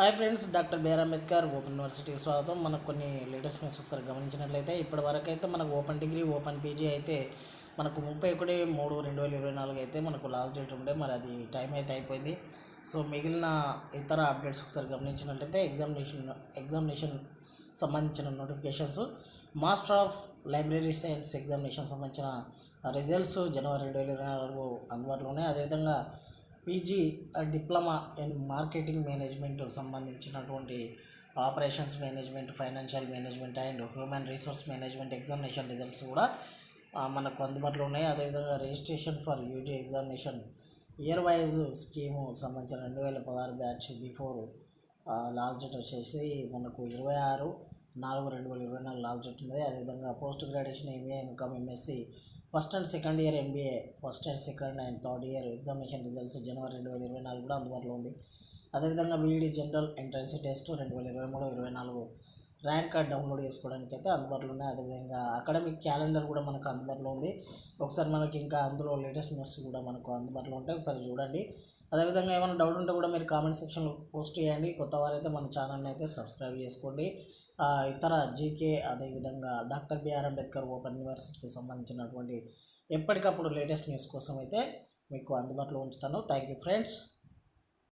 Hi friends doctor B R Ambedkar open యూనివర్సిటీకి స్వాగతం. మనకు కొన్ని లేటెస్ట్ న్యూస్ ఒకసారి గమనించినట్లయితే ఇప్పటి వరకు అయితే మనకు ఓపెన్ డిగ్రీ ఓపెన్ పీజీ అయితే మనకు ముప్పై ఒకటి మూడు రెండు వేల ఇరవై నాలుగు అయితే మనకు లాస్ట్ డేట్ ఉండే. మరి అది టైం అయితే అయిపోయింది. సో మిగిలిన ఇతర అప్డేట్స్ ఒకసారి గమనించినట్లయితే ఎగ్జామినేషన్ ఎగ్జామినేషన్ సంబంధించిన notifications master of library science examination సంబంధించిన రిజల్ట్స్ జనవరి రెండు వేల ఇరవై నాలుగు అందుబాటులో ఉన్నాయి అదేవిధంగా PG diploma in marketing management సంబంధించినటువంటి operations management financial management and human resource management examination results కూడా మనకు అందుబాటులో ఉన్నాయి. అదేవిధంగా registration for UG examination year wise scheme సంబంధించిన రెండు వేల పదహారు బ్యాచ్ బిఫోర్ లాస్ట్ డేట్ వచ్చేసి మనకు ఇరవై ఆరు నాలుగు రెండు వేల ఇరవై నాలుగు లాస్ట్ డేట్ ఉంది అదేవిధంగా post graduation MA M Com MSc first and second year MBA first and second and third year examination results జనవరి రెండు వేల ఇరవై నాలుగు కూడా అందుబాటులో ఉంది. అదేవిధంగా బీఈడి జనరల్ ఎంట్రన్స్ టెస్ట్ రెండు వేల ఇరవై మూడు ఇరవై నాలుగు ర్యాంక్ కార్డ్ డౌన్లోడ్ చేసుకోవడానికి అయితే అందుబాటులో ఉన్నాయి. అదేవిధంగా అకాడమిక్ క్యాలెండర్ కూడా మనకు అందుబాటులో ఉంది. ఒకసారి మనకి ఇంకా అందులో లేటెస్ట్ న్యూస్ కూడా మనకు అందుబాటులో ఉంటాయి. ఒకసారి చూడండి. అదేవిధంగా ఏమైనా డౌట్ ఉంటే కూడా మీరు కామెంట్ సెక్షన్లో పోస్ట్ చేయండి. కొత్త వారైతే మన ఛానల్ని అయితే సబ్స్క్రైబ్ చేసుకోండి. ఇతర జీకే అదేవిధంగా డాక్టర్ బిఆర్ అంబేద్కర్ ఓపెన్ యూనివర్సిటీకి సంబంధించినటువంటి ఎప్పటికప్పుడు లేటెస్ట్ న్యూస్ కోసం అయితే మీకు అందుబాటులో ఉంచుతాను. Thank you friends.